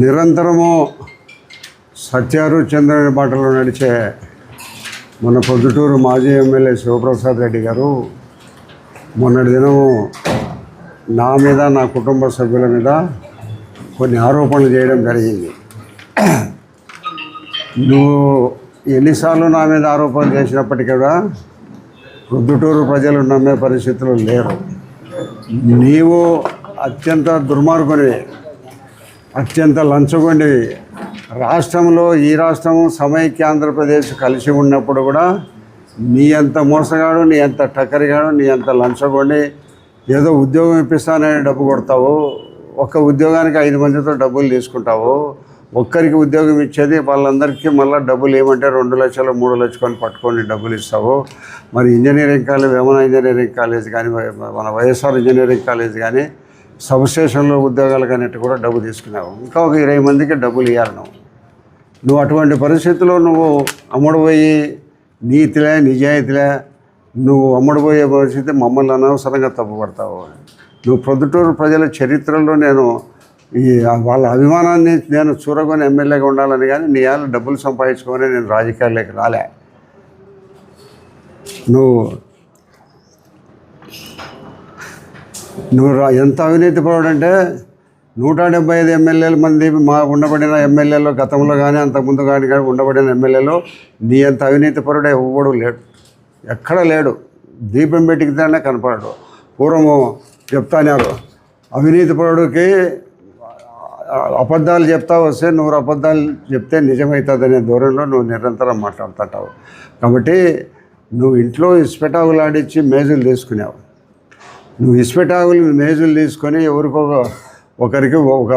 నిరంతరము సత్యారు చంద్రుని బాటలో నడిచే మన పొద్దుటూరు మాజీ ఎమ్మెల్యే శివప్రసాద్ రెడ్డి గారు మొన్నటి దినము నా మీద నా కుటుంబ సభ్యుల మీద కొన్ని ఆరోపణలు చేయడం జరిగింది. నువ్వు ఎన్నిసార్లు నా మీద ఆరోపణలు చేసినప్పటికీ కూడా పొద్దుటూరు ప్రజలు నమ్మే పరిస్థితులు లేరు నీవు అత్యంత దుర్మార్గునివి. అత్యంత లంచగొండి. రాష్ట్రంలో ఈ రాష్ట్రం సమైక్య ఆంధ్రప్రదేశ్ కలిసి ఉన్నప్పుడు కూడా నీ అంత మోసగాడు నీ అంత టక్కరిగాడు నీ అంత లంచగొండి. ఏదో ఉద్యోగం ఇప్పిస్తానని డబ్బు కొడతావు. ఒక్క ఉద్యోగానికి ఐదు మందితో డబ్బులు తీసుకుంటావు. ఒక్కరికి ఉద్యోగం ఇచ్చేది వాళ్ళందరికీ మళ్ళీ డబ్బులు ఏమంటే రెండు లక్షలు మూడు లక్షలు పట్టుకొని డబ్బులు ఇస్తావు. మరి engineering college Vemana engineering college కానీ మన వైఎస్ఆర్ ఇంజనీరింగ్ కాలేజ్ కానీ సబ్ స్టేషన్లో ఉద్యోగాలు కానీ కూడా డబ్బు తీసుకున్నావు. ఇంకా ఒక ఇరవై మందికి డబ్బులు ఇవ్వాలి నువ్వు. నువ్వు అటువంటి పరిస్థితుల్లో నువ్వు అమ్ముడుపోయి నీతిలే నిజాయితీలే నువ్వు అమ్ముడుపోయే పరిస్థితి మమ్మల్ని అనవసరంగా తప్పుపడతావు. నువ్వు ప్రొద్దుటూరు ప్రజల చరిత్రలో నేను ఈ వాళ్ళ అభిమానాన్ని నేను చూరగొని ఎమ్మెల్యేగా ఉండాలని కానీ నీ వాళ్ళు డబ్బులు సంపాదించుకొని నేను రాజకీయాల్లోకి రాలే. నువ్వు నువ్వు రా- ఎంత అవినీతి పరుడంటే నూట డెబ్బై ఐదు ఎమ్మెల్యేల మంది మా ఉండబడిన ఎమ్మెల్యేలు గతంలో కానీ అంతకుముందు కానీ కానీ ఉండబడిన ఎమ్మెల్యేలు నీ అంత అవినీతి పరుడే ఎవ్వడు లేడు. ఎక్కడ లేడు. దీపం పెట్టికితేనే కనపడడు. పూర్వము చెప్తానారు అవినీతి పరుడికి అబద్ధాలు చెప్తా వస్తే నూరు అబద్ధాలు చెప్తే నిజమవుతుందనే ధోరణిలో నువ్వు నిరంతరం మాట్లాడుతుంటావు. కాబట్టి నువ్వు ఇంట్లో ఇస్పెటాకులాడిచ్చి మేజులు తీసుకున్నావు నువ్వు ఇస్పెటాకులు మేజులు తీసుకొని ఎవరికో ఒకరికి ఒక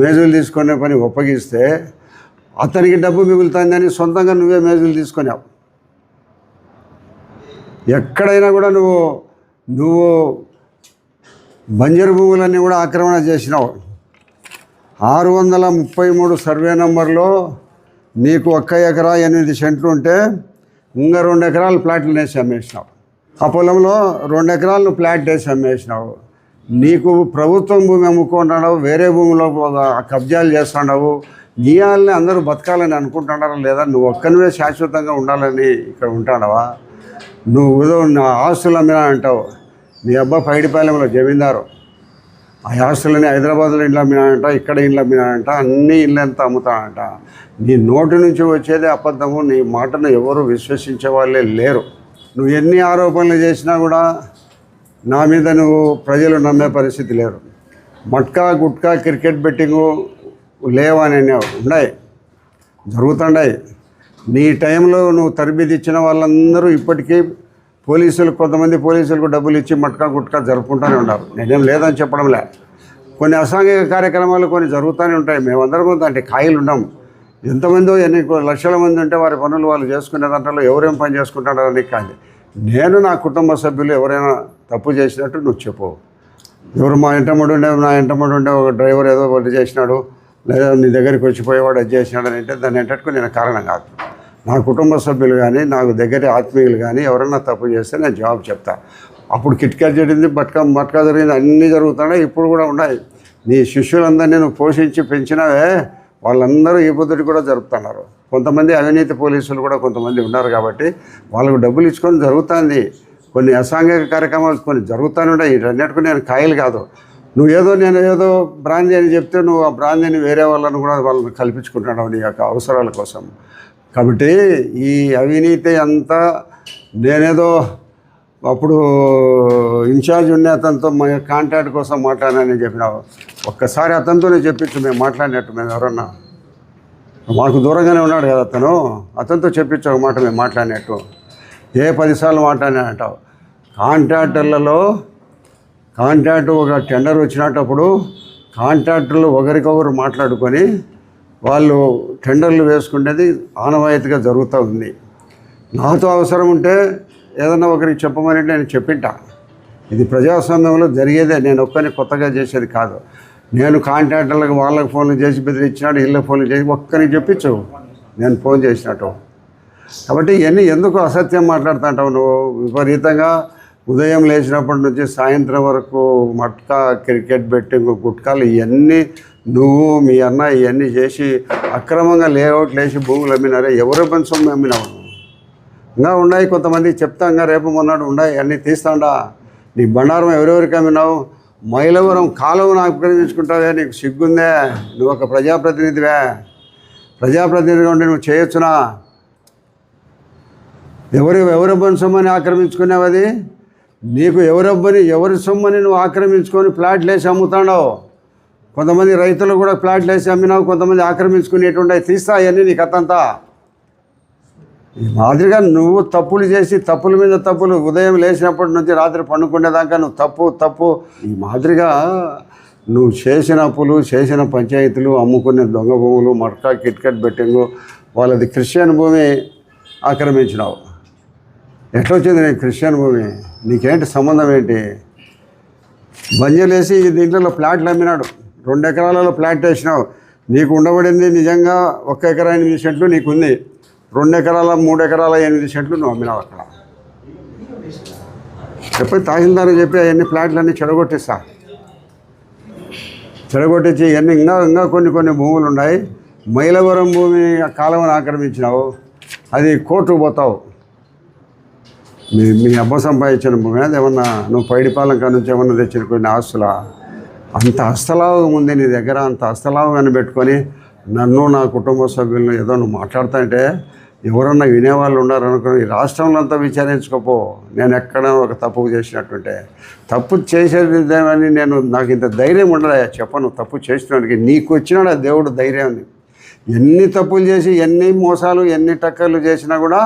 మేజులు తీసుకునే పని ఒప్పగిస్తే అతనికి డబ్బు మిగులుతుందని సొంతంగా నువ్వే మేజులు తీసుకున్నావు. ఎక్కడైనా కూడా నువ్వు నువ్వు బంజరు భూములన్నీ కూడా ఆక్రమణ చేసినావు. ఆరు వందల ముప్పై మూడు సర్వే నంబర్లో నీకు ఒక్క ఎకరా ఎనిమిది సెంట్లు ఉంటే ఇంకా రెండు ఎకరాలు ప్లాట్లు వేసి అమ్మేసినావు ఆ పొలంలో రెండు ఎకరాలను ప్లాట్ వేసి అమ్మేసినావు. నీకు ప్రభుత్వం భూమి అమ్ముకుంటున్నావు వేరే భూమిలో కబ్జాలు చేస్తున్నావు. నీ వాళ్ళని అందరూ బతకాలని అనుకుంటున్నారా లేదా? నువ్వు ఒక్కనివే శాశ్వతంగా ఉండాలని ఇక్కడ ఉంటాడవా నువ్వు ఏదో నా ఆస్తులు అమ్మినా అంటావు. నీ అబ్బా పైడిపాలెంలో జమీందారు. ఆ ఆస్తులని హైదరాబాద్లో ఇండ్లు అమ్మినాడంట ఇక్కడ ఇండ్లు అమ్మినాడంట అన్ని ఇండ్లు ఎంత అమ్ముతానంట నీ నోటి నుంచి వచ్చేది అబద్ధము నీ మాటను ఎవరు విశ్వసించే వాళ్ళే లేరు. నువ్వు ఎన్ని ఆరోపణలు చేసినా కూడా నా మీద నువ్వు ప్రజలు నమ్మే పరిస్థితి లేరు మట్కా గుట్కా క్రికెట్ బెట్టింగు లేవని ఉన్నాయి. జరుగుతుండాయి. నీ టైంలో నువ్వు తరబిది ఇచ్చిన వాళ్ళందరూ ఇప్పటికీ పోలీసులు కొంతమంది పోలీసులకు డబ్బులు ఇచ్చి మట్కా గుట్కా జరుపుకుంటూనే ఉన్నారు. నేనేం లేదని చెప్పడంలే. కొన్ని అసాంఘిక కార్యక్రమాలు కొన్ని జరుగుతూనే ఉంటాయి. మేమందరం అంటే కాయలు ఉన్నాం ఎంతమందో ఎన్ని లక్షల మంది ఉంటే వారి పనులు వాళ్ళు చేసుకునే దాంట్లో ఎవరేం పని చేసుకుంటాడని కాదు. నేను నా కుటుంబ సభ్యులు ఎవరైనా తప్పు చేసినట్టు నువ్వు చెప్పవు ఎవరు మా ఇంటమ్మడు ఉండే నా ఇంటమ్మడు ఉండే ఒక డ్రైవర్ ఏదో ఒకటి చేసినాడు లేదా నీ దగ్గరికి వచ్చిపోయేవాడు అది చేసినాడు అని అంటే దాన్ని ఏంటట్టుకు నేను కారణం కాదు. నా కుటుంబ సభ్యులు కానీ నాకు దగ్గర ఆత్మీయులు కానీ ఎవరైనా తప్పు చేస్తే నేను జవాబు చెప్తా. అప్పుడు కిట్కా జరిగింది బట్కా మట్కా జరిగింది అన్నీ జరుగుతున్నాయి ఇప్పుడు కూడా ఉన్నాయి. నీ శిష్యులందరినీ నువ్వు పోషించి పెంచినావే వాళ్ళందరూ ఈ పొద్దుటి కూడా జరుపుతున్నారు. కొంతమంది అవినీతి పోలీసులు కూడా కొంతమంది ఉన్నారు కాబట్టి వాళ్ళకు డబ్బులు ఇచ్చుకొని జరుగుతుంది. కొన్ని అసాంఘిక కార్యక్రమాలు కొన్ని జరుగుతూనే ఉన్నాయి. వీటన్నిటికీ నేను కాయలు కాదు. నువ్వు ఏదో నేను ఏదో బ్రాంది అని చెప్తే నువ్వు ఆ బ్రాందీని వేరే వాళ్ళని కూడా వాళ్ళని కల్పించుకుంటున్నావు నీ యొక్క అవసరాల కోసం. కాబట్టి ఈ అవినీతి అంతా నేనేదో అప్పుడు ఇన్ఛార్జ్ ఉండే అతనితో మా కాంటాక్ట్ కోసం మాట్లాడానని చెప్పినావు. ఒక్కసారి అతనితోనే చెప్పించు మేము మాట్లాడినట్టు మేము ఎవరన్నా. మాకు దూరంగానే ఉన్నాడు కదా అతను. అతనితో చెప్పించు ఒక మాట మేము మాట్లాడినట్టు. ఏ పదిసార్లు మాట్లాడినా అంటావు కాంట్రాక్టర్లలో కాంట్రాక్ట్ ఒక టెండర్ వచ్చినప్పుడు కాంట్రాక్టర్లు ఒకరికొకరు మాట్లాడుకొని వాళ్ళు టెండర్లు వేసుకునేది ఆనవాయితీగా జరుగుతూ ఉంది. నాతో అవసరం ఉంటే ఏదన్నా ఒకరికి చెప్పమని నేను చెప్పింటా ఇది ప్రజాస్వామ్యంలో జరిగేదే నేను ఒక్కని కొత్తగా చేసేది కాదు. నేను కాంట్రాక్టర్లకు వాళ్ళకి ఫోన్లు చేసి బెదిరించినాడు ఇళ్ళకి ఫోన్లు చేసి ఒక్కరికి చెప్పించు. నేను ఫోన్ చేసినట్టు. కాబట్టి ఇవన్నీ ఎందుకు అసత్యం మాట్లాడుతుంటావు నువ్వు? విపరీతంగా ఉదయం లేచినప్పటి నుంచి సాయంత్రం వరకు మట్కా క్రికెట్ బెట్టింగ్ గుట్కాలు ఇవన్నీ నువ్వు మీ అన్న ఇవన్నీ చేసి అక్రమంగా లేఅవుట్లు లేచి భూములు అమ్మినారే ఎవరు పని సొమ్ము అమ్మినావు ఇంకా ఉన్నాయి కొంతమంది చెప్తా ఇంకా రేపు మొన్నటి ఉన్నాయి అన్నీ తీస్తాండా. నీ బండారం ఎవరెవరికి అమ్మినావు మైలవరం కాలం ఆక్రమించుకుంటావే నీకు సిగ్గుందే. నువ్వు ఒక ప్రజాప్రతినిధివే. ప్రజాప్రతినిధిగా ఉండి నువ్వు చేయొచ్చునా? ఎవరు ఎవరబ్బని సొమ్మని ఆక్రమించుకున్నావు అది? నీకు ఎవరబ్బని ఎవరి సొమ్మని నువ్వు ఆక్రమించుకొని ప్లాట్లు వేసి అమ్ముతాడావు? కొంతమంది రైతులు కూడా ప్లాట్లు వేసి అమ్మినావు కొంతమంది ఆక్రమించుకునేటువంటి తీస్తా అవన్నీ నీ కథంతా మాదిరిగా నువ్వు తప్పులు చేసి తప్పుల మీద తప్పులు ఉదయం లేచినప్పటి నుంచి రాత్రి పండుకునేదాకా నువ్వు తప్పు తప్పు. ఈ మాదిరిగా నువ్వు చేసిన అప్పులు చేసిన పంచాయతీలు అమ్ముకునే దొంగ భూములు మట్కా కిట్కట్ బెట్టింగు వాళ్ళది క్రిస్టియన్ భూమి ఆక్రమించినావు. ఎట్లా వచ్చింది క్రిస్టియన్ భూమి? నీకేంటి సంబంధం ఏంటి? బంజలేసి దీంట్లో ప్లాట్లు అమ్మినాడు. రెండు ఎకరాలలో ప్లాట్ వేసినావు. నీకు ఉండబడింది నిజంగా ఒక్క ఎకరా ఎనిమిది సెంట్లు నీకుంది. రెండు ఎకరాల మూడు ఎకరాల ఎనిమిది సెంట్లు నువ్వు అమ్మినావు అక్కడ. చెప్పి తహసీల్దార్ చెప్పి అవన్నీ ప్లాట్లన్నీ చెడగొట్టిస్తా. చెడగొట్టించి ఇవన్నీ ఇంకా ఇంకా కొన్ని కొన్ని భూములు ఉన్నాయి. మైలవరం భూమి కాలం కాలువను ఆక్రమించినావు. అది కోర్టుకు పోతావు. మీ మీ అబ్బ సంపాదించిన భూమి అది ఏమన్నా నువ్వు పైడిపాలెం కాడ నుంచి ఏమన్నా తెచ్చిన కొన్ని ఆస్తులా? అంత హస్తలాభం ఉంది నీ దగ్గర అంత హస్తలాభాన్ని పెట్టుకొని నన్ను నా కుటుంబ సభ్యులను ఏదో నువ్వు మాట్లాడుతుంటే ఎవరన్నా వినేవాళ్ళు ఉన్నారనుకో ఈ రాష్ట్రంలో అంతా విచారించుకోపో. నేను ఎక్కడ ఒక తప్పు చేసినట్టుంటే తప్పు చేసేదేమని నేను నాకు ఇంత ధైర్యం ఉండలే చెప్పను తప్పు చేసినానికి నీకు వచ్చినాడు ఆ దేవుడు ధైర్యం? ఎన్ని తప్పులు చేసి ఎన్ని మోసాలు ఎన్ని టక్కర్లు చేసినా కూడా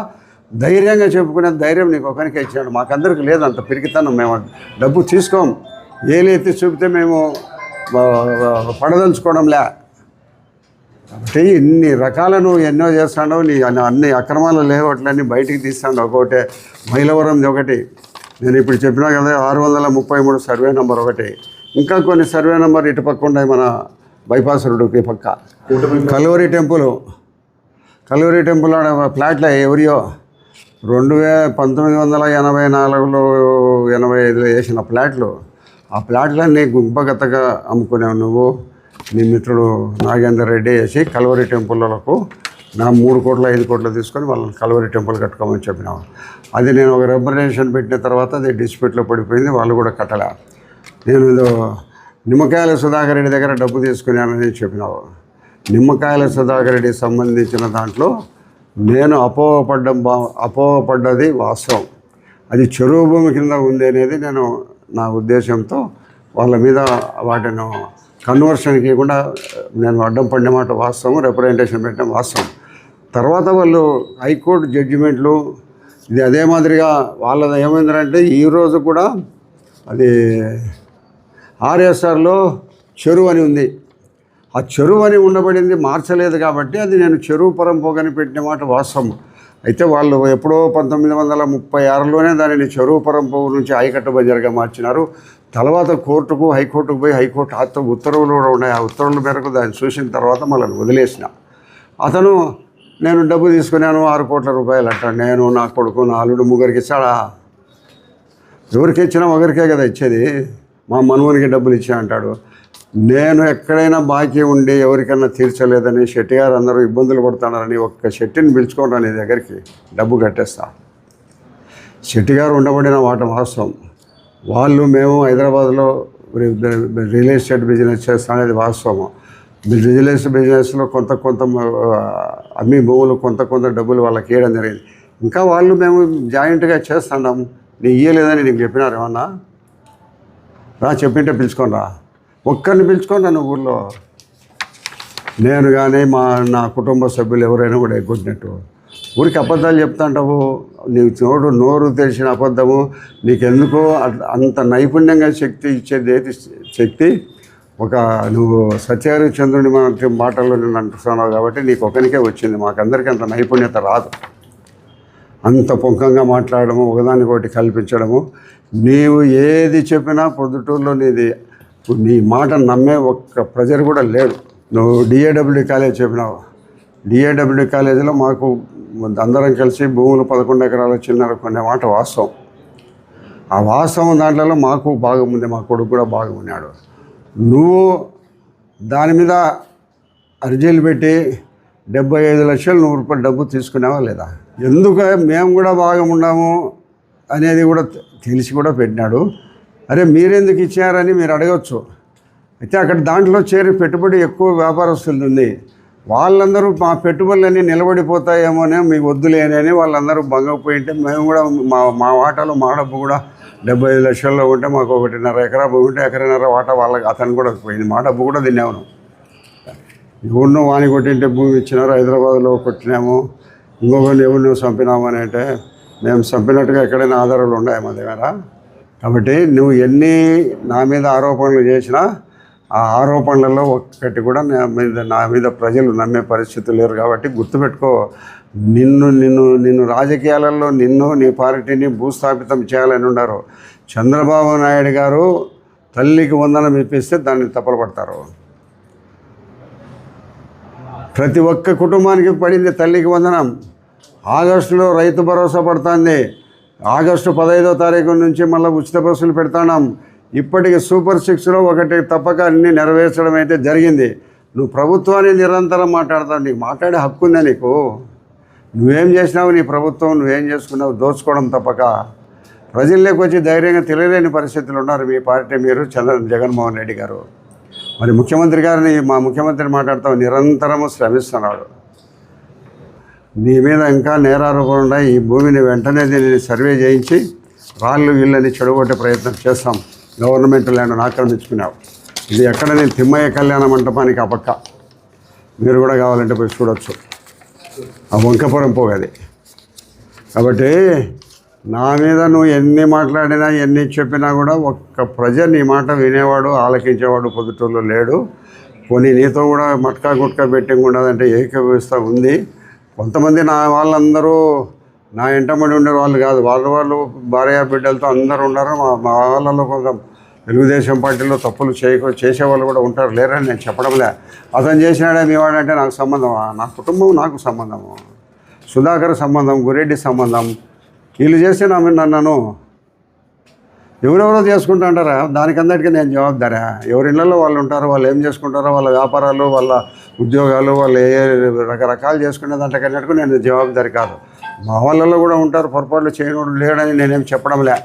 ధైర్యంగా చెప్పుకునే ధైర్యం నీకు ఒకరికే ఇచ్చినాడు. మాకందరికి లేదు అంత పిరికితనం మేము డబ్బు తీసుకోం. ఏలెత్తి చూపితే మేము పడదలుచుకోవడంలే. కాబట్టి ఇన్ని రకాల నువ్వు ఎన్నో చేస్తాడో నీ అన్ని- అన్ని అక్రమాలు లేవట్లన్నీ బయటికి తీస్తాడు ఒకటే మైలవరంది ఒకటి. నేను ఇప్పుడు చెప్పినా కదా ఆరు వందల ముప్పై మూడు సర్వే నెంబర్ ఒకటి. ఇంకా కొన్ని సర్వే నెంబర్ ఇటు పక్క ఉన్నాయి మన బైపాస్ రోడ్డుకి పక్క. కలువరి టెంపుల్. కలువరి టెంపుల్ ఆడ ఎవరియో రెండు వే పంతొమ్మిది వందల ఎనభై నాలుగులో ఎనభై ఐదులో వేసిన ఫ్లాట్లు. ఆ ఫ్లాట్లన్నీ గుంపగతగా అమ్ముకునేవు నువ్వు. నీ మిత్రుడు నాగేందర్ రెడ్డి వేసి కల్వరి టెంపుల్లకు నా మూడు కోట్ల ఐదు కోట్లు తీసుకొని వాళ్ళని కల్వరి టెంపుల్ కట్టుకోమని చెప్పినావు అది నేను ఒక రెప్రజెంటేషన్ పెట్టిన తర్వాత అది డిస్ప్యూట్లో పడిపోయింది వాళ్ళు కూడా కట్టలే. నేను నిమ్మకాయల సుధాకర్ రెడ్డి దగ్గర డబ్బు తీసుకున్నానని చెప్పినావు. నిమ్మకాయల సుధాకర్ రెడ్డికి సంబంధించిన దాంట్లో నేను అపోహపడ్డం బా అపోహపడ్డది వాస్తవం. అది చెరువు భూమి కింద ఉంది అనేది నేను నా ఉద్దేశంతో వాళ్ళ మీద వాటిని కన్వర్షన్కి ఇవ్వకుండా నేను అడ్డం పడిన మాట వాస్తవం రిప్రజెంటేషన్ పెట్టిన వాస్తవం. తర్వాత వాళ్ళు హైకోర్టు జడ్జిమెంట్లు ఇది అదే మాదిరిగా వాళ్ళది ఏమైందంటే ఈరోజు కూడా అది ఆర్ఎస్ఆర్లో చెరువు అని ఉంది. ఆ చెరువు అని ఉండబడింది మార్చలేదు కాబట్టి అది నేను చెరువు పరంపోగని పెట్టిన మాట వాస్తవం. అయితే వాళ్ళు ఎప్పుడో పంతొమ్మిది వందల ముప్పై ఆరులోనే దానిని చెరువు పరంపో నుంచి ఆయకట్టు బజార్గా మార్చినారు. తర్వాత కోర్టుకు హైకోర్టుకు పోయి హైకోర్టు ఆత్మ ఉత్తర్వులు కూడా ఉన్నాయి. ఆ ఉత్తర్వుల మేరకు దాన్ని చూసిన తర్వాత మనల్ని వదిలేసిన. అతను నేను డబ్బు తీసుకున్నాను ఆరు కోట్ల రూపాయలు అంట. నేను నా కొడుకు నా అల్లుడు ముగ్గురికి ఇచ్చాడా? ఎవరికి ఇచ్చినా ఒకరికే కదా ఇచ్చేది. మా మనవనికి డబ్బులు ఇచ్చా అంటాడు. నేను ఎక్కడైనా బాకీ ఉండి ఎవరికైనా తీర్చలేదని షెట్టి గారు అందరూ ఇబ్బందులు పడుతున్నారని ఒక్క షెట్టిని పిలుచుకోండి నీ దగ్గరికి. డబ్బు కట్టేస్తా. షెట్టి గారు ఉండబడిన వాట వాస్తవం. వాళ్ళు మేము హైదరాబాద్లో రియల్ ఎస్టేట్ బిజినెస్ చేస్తాం అనేది వాస్తవం రియల్ ఎస్టేట్ బిజినెస్లో కొంత కొంత అమ్మి భూములు కొంత కొంత డబ్బులు వాళ్ళకి ఇవ్వడం జరిగింది. ఇంకా వాళ్ళు మేము జాయింట్గా చేస్తున్నాం. నీ ఇయ్యలేదని నీకు చెప్పినారు ఏమన్నా? రా చెప్పింటే పిలుచుకొని రా. ఒక్కరిని పిలుచుకొని నన్ను ఊళ్ళో నేను కానీ మా నా కుటుంబ సభ్యులు ఎవరైనా కూడా ఎగ్గొట్టినట్టు. ఊరికి అబద్ధాలు చెప్తాంటావు? నీకు నోరు నోరు తెలిసిన అబద్ధము. నీకెందుకో అంత నైపుణ్యంగా శక్తి ఇచ్చేది ఏది? శక్తి? ఒక నువ్వు సత్యహరిచంద్రుని మన మాటల్లో నేను అంటున్నావు కాబట్టి నీకు ఒకరికే వచ్చింది. మాకందరికీ అంత నైపుణ్యత రాదు. అంత పొంకంగా మాట్లాడము ఒకదానికొకటి కల్పించడము. నీవు ఏది చెప్పినా పొద్దుటూరులో నీది నీ మాట నమ్మే ఒక్క ప్రజలు కూడా లేరు. నువ్వు డిఏడబ్ల్యూ కాలేజ్ చెప్పినావు. డిఏడబ్ల్యూ కాలేజీలో మాకు అందరం కలిసి భూములు పదకొండు ఎకరాల చిన్నర కొనే మాట వాస్తవం. ఆ వాస్తవం దాంట్లో మాకు భాగం ఉంది మా కొడుకు కూడా బాగా ఉన్నాడు నువ్వు దాని మీద అర్జీలు పెట్టి డెబ్బై ఐదు లక్షలు నూరు రూపాయలు డబ్బు తీసుకున్నావా లేదా? ఎందుకు మేము కూడా బాగా ఉన్నాము అనేది కూడా తెలిసి కూడా పెట్టినాడు. అరే మీరెందుకు ఇచ్చారని మీరు అడగచ్చు. అయితే అక్కడ దాంట్లో చేరి పెట్టుబడి ఎక్కువ వ్యాపారస్తులు ఉంది. వాళ్ళందరూ మా పెట్టుబడులన్నీ నిలబడిపోతాయేమోనే మీకు వద్దులేనని వాళ్ళందరూ బంగపోయి ఉంటే మేము కూడా మా మా వాటాలో మా డబ్బు కూడా డెబ్బై ఐదు లక్షల్లో ఉంటే మాకు ఒకటిన్నర ఎకరా భూమి ఉంటే ఎకరన్నర వాటా వాళ్ళకి అతను కూడా పోయింది. మా డబ్బు కూడా తిన్నాము. ఎవరినో వాణి కొట్టింటే భూమి ఇచ్చినారు హైదరాబాద్లో కొట్టినాము. ఇంకొకరిని ఎవరినో చంపినాము అని అంటే మేము చంపినట్టుగా ఎక్కడైనా ఆధారాలు ఉన్నాయి మా దగ్గర? కాబట్టి నువ్వు ఎన్ని నా మీద ఆరోపణలు చేసినా ఆ ఆరోపణలలో ఒక్కటి కూడా నా మీద నా మీద ప్రజలు నమ్మే పరిస్థితి లేరు కాబట్టి గుర్తుపెట్టుకో నిన్ను నిన్ను నిన్ను రాజకీయాలలో నిన్ను నీ పార్టీని భూస్థాపితం చేయాలని ఉన్నారు. చంద్రబాబు నాయుడు గారు తల్లికి వందనం ఇప్పిస్తే దాన్ని తప్పలు పడతారు. ప్రతి ఒక్క కుటుంబానికి పడింది తల్లికి వందనం. ఆగస్టులో రైతు భరోసా పడుతుంది. ఆగస్టు పదహైదో తారీఖు నుంచి మళ్ళీ ఉచిత బస్సులు పెడతాం ఇప్పటికి సూపర్ సిక్స్లో ఒకటి తప్పక అన్ని నెరవేర్చడం అయితే జరిగింది. నువ్వు ప్రభుత్వాన్ని నిరంతరం మాట్లాడతావు నీకు మాట్లాడే హక్కు ఉందా నీకు? నువ్వేం చేసినావు నీ ప్రభుత్వం నువ్వేం చేసుకున్నావు దోచుకోవడం తప్పక. ప్రజల్లోకి వచ్చి ధైర్యంగా తెలియలేని పరిస్థితులు ఉన్నారు మీ పార్టీ మీరు చంద్ర జగన్మోహన్ రెడ్డి గారు. మరి ముఖ్యమంత్రి గారిని మా ముఖ్యమంత్రి మాట్లాడతావు నిరంతరము శ్రమిస్తున్నాడు. నీ మీద ఇంకా నేరారోపణ ఉన్నాయి ఈ భూమిని వెంటనే దీనిని సర్వే చేయించి రాళ్ళు ఇళ్ళని చెడగొట్టే ప్రయత్నం చేస్తాం. గవర్నమెంట్ ల్యాండ్ ఆక్రమించుకున్నావు. ఇది ఎక్కడ నేను తిమ్మయ్య కళ్యాణ మంటపానికి ఆ పక్క. మీరు కూడా కావాలంటే పోయి చూడొచ్చు. ఆ వంకపురం పోగది కాబట్టి నా మీద నువ్వు ఎన్ని మాట్లాడినా ఎన్ని చెప్పినా కూడా ఒక్క ప్రజ నీ మాట వినేవాడు ఆలకించేవాడు పొద్దుటూరులో లేడు. కొన్ని నీతో కూడా మట్కా గుట్కా బెట్టింగ్ ఉండదంటే ఏకవ్యవస్థ ఉంది. కొంతమంది నా వాళ్ళందరూ నా ఇంటమడి ఉండే వాళ్ళు కాదు వాళ్ళ వాళ్ళు భార్య బిడ్డలతో అందరూ ఉన్నారు. మా మా వాళ్ళలో కొంత తెలుగుదేశం పార్టీలో తప్పులు చేయక చేసేవాళ్ళు కూడా ఉంటారు లేరని నేను చెప్పడంలే అతను చేసినాడే మీ వాడంటే నాకు సంబంధమా? నా కుటుంబం నాకు సంబంధము. సుధాకర్ సంబంధం గురెడ్డి సంబంధం. వీళ్ళు చేస్తే నా నన్ను ఎవరెవరో చేసుకుంటా అంటారా దానికందరికీ నేను జవాబుదారా? ఎవరి ఇళ్ళలో వాళ్ళు ఉంటారు వాళ్ళు ఏం చేసుకుంటారో వాళ్ళ వ్యాపారాలు వాళ్ళ ఉద్యోగాలు వాళ్ళు ఏ రకరకాలు చేసుకునే దాంట్లోకన్నట్టుకు నేను జవాబుదారి కాదు. మా వాళ్ళలో కూడా ఉంటారు పొరపాట్లు చేయడం లేడని నేనేం చెప్పడంలే.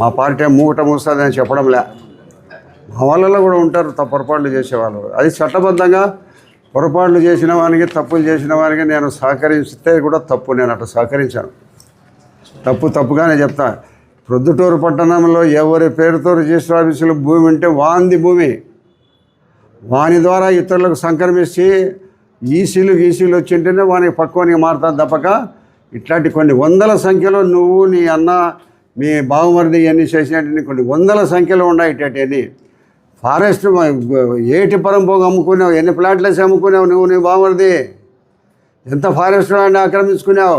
మా పార్టీ మూట మూస్తుంది అని చెప్పడంలే. మా వాళ్ళలో కూడా ఉంటారు తప్పు పొరపాట్లు చేసేవాళ్ళు. అది చట్టబద్ధంగా పొరపాట్లు చేసిన వానికి తప్పులు చేసిన వానికి నేను సహకరిస్తే కూడా తప్పు నేను అట్లా సహకరించాను. తప్పు తప్పుగానే చెప్తా. ప్రొద్దుటూరు పట్టణంలో ఎవరి పేరుతో రిజిస్టర్ ఆఫీసులో భూమి ఉంటే వాంది భూమి. వాని ద్వారా ఇతరులకు సంక్రమించి ఈసీలు గీసీలు వచ్చింటేనే వానికి పక్కువనికి మారుతాను తప్పక. ఇట్లాంటి కొన్ని వందల సంఖ్యలో నువ్వు నీ అన్న మీ బావమరిది ఇవన్నీ చేసినట్టు కొన్ని వందల సంఖ్యలో ఉన్నాయి ఇట్లాంటివన్నీ ఫారెస్ట్ ఏటి పరంపోగా అమ్ముకున్నావు? ఎన్ని ప్లాట్లు వేసి అమ్ముకున్నావు నువ్వు నీ బావమరిది? ఎంత ఫారెస్ట్ అని ఆక్రమించుకున్నావు?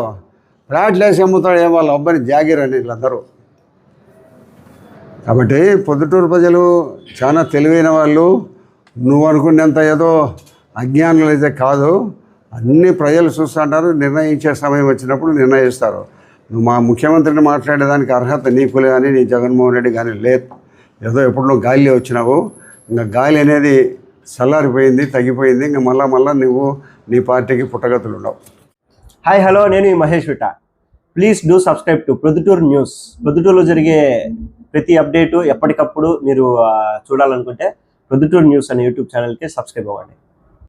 ఫ్లాట్లు వేసి అమ్ముతాడు ఏం వాళ్ళ అబ్బాయిని జాగీర్ అని వీళ్ళందరూ. కాబట్టి పొద్దుటూరు ప్రజలు చాలా తెలివైన వాళ్ళు. నువ్వు అనుకునేంత ఏదో అజ్ఞానులు అయితే కాదు. అన్ని ప్రజలు చూస్తుంటారు నిర్ణయించే సమయం వచ్చినప్పుడు నిర్ణయిస్తారు. నువ్వు మా ముఖ్యమంత్రిని మాట్లాడేదానికి అర్హత నీకు కానీ నీ జగన్మోహన్ రెడ్డి కానీ లేదు. ఏదో ఎప్పుడు నువ్వు గాలి వచ్చినావు. ఇంకా గాలి అనేది చల్లారిపోయింది తగ్గిపోయింది. ఇంకా మళ్ళా మళ్ళీ నువ్వు నీ పార్టీకి పుట్టగతులు ఉండవు హాయ్ హలో నేను Mahesh విట. Please do subscribe to Proddatur news. ప్రొద్దుటూరులో జరిగే ప్రతి అప్డేటు ఎప్పటికప్పుడు మీరు చూడాలనుకుంటే ప్రొద్దుటూరు న్యూస్ అనే యూట్యూబ్ ఛానల్కి సబ్స్క్రైబ్ అవ్వండి.